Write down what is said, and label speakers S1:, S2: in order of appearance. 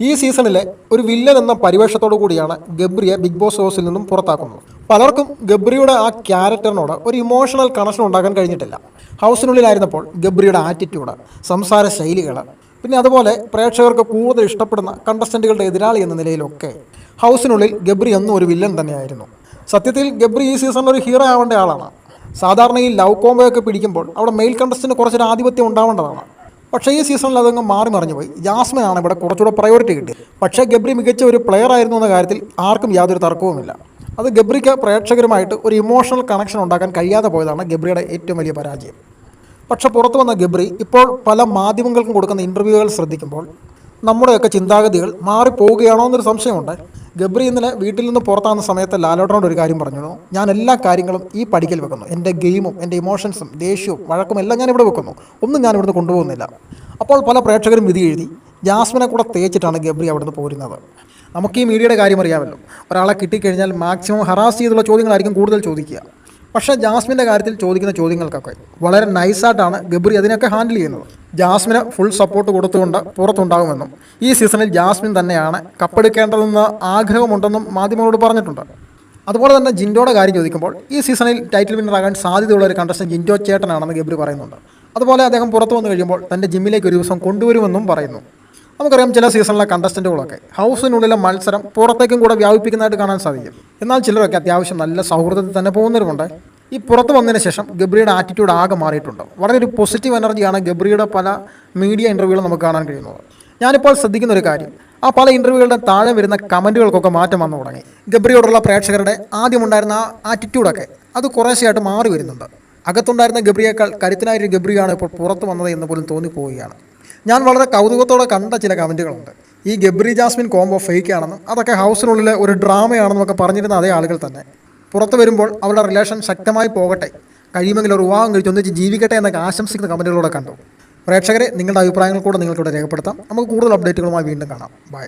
S1: ഈ സീസണിലെ ഒരു വില്ലൻ എന്ന പരിവേഷത്തോടു കൂടിയാണ് ഗബ്രിയെ ബിഗ് ബോസ് ഹൗസിൽ നിന്നും പുറത്താക്കുന്നത്. പലർക്കും ഗബ്രിയുടെ ആ ക്യാരക്ടറിനോട് ഒരു ഇമോഷണൽ കണക്ഷൻ ഉണ്ടാക്കാൻ കഴിഞ്ഞിട്ടില്ല. ഹൗസിനുള്ളിലായിരുന്നപ്പോൾ ഗബ്രിയുടെ ആറ്റിറ്റ്യൂഡ് സംസാര ശൈലികൾ പിന്നെ അതുപോലെ പ്രേക്ഷകർക്ക് കൂടുതൽ ഇഷ്ടപ്പെടുന്ന കണ്ടസ്റ്റന്റുകളുടെ എതിരാളി എന്ന നിലയിലൊക്കെ ഹൗസിനുള്ളിൽ ഗബ്രി എന്നും ഒരു വില്ലൻ തന്നെയായിരുന്നു. സത്യത്തിൽ ഗബ്രി ഈ സീസണിൽ ഒരു ഹീറോ ആവേണ്ട ആളാണ്. സാധാരണ ഈ ലവ് കോംബോയൊക്കെ പിടിക്കുമ്പോൾ അവിടെ മെയിൽ കണ്ടസ്റ്റിന് കുറച്ചൊരു ആധിപത്യം ഉണ്ടാവേണ്ടതാണ്. പക്ഷേ ഈ സീസണിൽ അതങ്ങ് മാറി മറിഞ്ഞു പോയി ജാസ്മിനാണ് ഇവിടെ കുറച്ചുകൂടെ പ്രയോറിറ്റി കിട്ടിയത്. പക്ഷേ ഗബ്രി മികച്ച ഒരു പ്ലെയർ ആയിരുന്നു എന്ന കാര്യത്തിൽ ആർക്കും യാതൊരു തർക്കവുമില്ല. അത് ഗബ്രിക്ക് പ്രേക്ഷകരുമായിട്ട് ഒരു ഇമോഷണൽ കണക്ഷൻ ഉണ്ടാക്കാൻ കഴിയാതെ പോയതാണ് ഗബ്രിയുടെ ഏറ്റവും വലിയ പരാജയം. പക്ഷേ പുറത്തു വന്ന ഗബ്രി ഇപ്പോൾ പല മാധ്യമങ്ങൾക്കും കൊടുക്കുന്ന ഇന്റർവ്യൂകൾ ശ്രദ്ധിക്കുമ്പോൾ നമ്മുടെയൊക്കെ ചിന്താഗതികൾ മാറിപ്പോവുകയാണോ എന്നൊരു സംശയമുണ്ട്. ഗബ്രി ഇന്നലെ വീട്ടിൽ നിന്ന് പുറത്താകുന്ന സമയത്ത് ലാലോട്ടനോട് ഒരു കാര്യം പറഞ്ഞു ഞാൻ എല്ലാ കാര്യങ്ങളും ഈ പടിക്കൽ വെക്കുന്നു. എന്റെ ഗെയിമും എന്റെ ഇമോഷൻസും ദേഷ്യവും വഴക്കും എല്ലാം ഞാൻ ഇവിടെ വെക്കുന്നു. ഒന്നും ഞാൻ ഇവിടുന്ന് കൊണ്ടുപോകുന്നില്ല. അപ്പോൾ പല പ്രേക്ഷകരും വിധി എഴുതി ജാസ്മിനെ കൂടെ തേച്ചിട്ടാണ് ഗബ്രി അവിടുന്ന് പോരുന്നത്. നമുക്ക് ഈ മീഡിയയുടെ കാര്യം അറിയാമല്ലോ. ഒരാളെ കിട്ടിക്കഴിഞ്ഞാൽ മാക്സിമം ഹറാസ് ചെയ്തുള്ള ചോദ്യങ്ങളായിരിക്കും കൂടുതൽ ചോദിക്കുക. പക്ഷേ ജാസ്മിന്റെ കാര്യത്തിൽ ചോദിക്കുന്ന ചോദ്യങ്ങൾക്കൊക്കെ വളരെ നൈസായിട്ടാണ് ഗബ്രി അതിനൊക്കെ ഹാൻഡിൽ ചെയ്യുന്നത്. ജാസ്മിന് ഫുൾ സപ്പോർട്ട് കൊടുത്തുകൊണ്ട് പുറത്തുണ്ടാകുമെന്നും ഈ സീസണിൽ ജാസ്മിൻ തന്നെയാണ് കപ്പെടുക്കേണ്ടതെന്ന് ആഗ്രഹമുണ്ടെന്നും മാധ്യമങ്ങളോട് പറഞ്ഞിട്ടുണ്ട്. അതുപോലെ തന്നെ ജിൻഡോയുടെ കാര്യം ചോദിക്കുമ്പോൾ ഈ സീസണിൽ ടൈറ്റിൽ വിന്നറാകാൻ സാധ്യതയുള്ള ഒരു കണ്ടസ്റ്റൻ ജിൻഡോ ചേട്ടനാണെന്ന് ഗബ്രി പറയുന്നുണ്ട്. അതുപോലെ അദ്ദേഹം പുറത്തു വന്നു കഴിയുമ്പോൾ തന്റെ ജിമ്മിലേക്ക് ഒരു ദിവസം കൊണ്ടുവരുമെന്നും പറയുന്നു. നമുക്കറിയാം ചില സീസണിലെ കണ്ടസ്റ്റന്റുകളൊക്കെ ഹൗസിനുള്ളിലെ മത്സരം പുറത്തേക്കും കൂടെ വ്യാപിപ്പിക്കുന്നതായിട്ട് കാണാൻ സാധിക്കും. എന്നാൽ ചിലരൊക്കെ അത്യാവശ്യം നല്ല സൗഹൃദത്തിൽ തന്നെ പോകുന്നവരുമുണ്ട്. ഈ പുറത്ത് വന്നതിന് ശേഷം ഗബ്രിയുടെ ആറ്റിറ്റ്യൂഡ് ആകെ മാറിയിട്ടുണ്ട്. വളരെ ഒരു പോസിറ്റീവ് എനർജിയാണ് ഗബ്രിയുടെ പല മീഡിയ ഇന്റർവ്യൂകളും നമുക്ക് കാണാൻ കഴിയുന്നത്. ഞാനിപ്പോൾ ശ്രദ്ധിക്കുന്ന ഒരു കാര്യം ആ പല ഇന്റർവ്യൂകളുടെ താഴെ വരുന്ന കമന്റുകൾക്കൊക്കെ മാറ്റം വന്നു തുടങ്ങി. ഗബ്രിയോടുള്ള പ്രേക്ഷകരുടെ ആദ്യമുണ്ടായിരുന്ന ആ ആറ്റിറ്റ്യൂഡൊക്കെ അത് കുറേശ്ശെയായിട്ട് മാറി വരുന്നുണ്ട്. അകത്തുണ്ടായിരുന്ന ഗബ്രിയേക്കാൾ കരുത്തനായൊരു ഗബ്രിയാണ് ഇപ്പോൾ പുറത്ത് വന്നത് എന്ന് പോലും തോന്നിപ്പോവുകയാണ്. ഞാൻ വളരെ കൗതുകത്തോടെ കണ്ട ചില കമന്റുകളുണ്ട്. ഈ ഗബ്രി ജാസ്മിൻ കോംബോ ഫേക്ക് ആണെന്നും അതൊക്കെ ഹൗസിനുള്ളിലെ ഒരു ഡ്രാമയാണെന്നൊക്കെ പറഞ്ഞിരുന്ന അതേ ആളുകൾ തന്നെ. പുറത്തു വരുമ്പോൾ അവരുടെ റിലേഷൻ ശക്തമായി പോകട്ടെ കഴിയുമെങ്കിൽ ഒരു വിവാഹം കഴിച്ച് ഒന്നിച്ച് ജീവിക്കട്ടെ എന്നൊക്കെ ആശംസിക്കുന്ന കമന്റുകളോടെ കണ്ടു. പ്രേക്ഷകരെ നിങ്ങളുടെ അഭിപ്രായങ്ങൾ കൂടെ നിങ്ങൾക്കിവിടെ രേഖപ്പെടുത്താം. നമുക്ക് കൂടുതൽ അപ്ഡേറ്റുകളുമായി വീണ്ടും കാണാം. ബൈ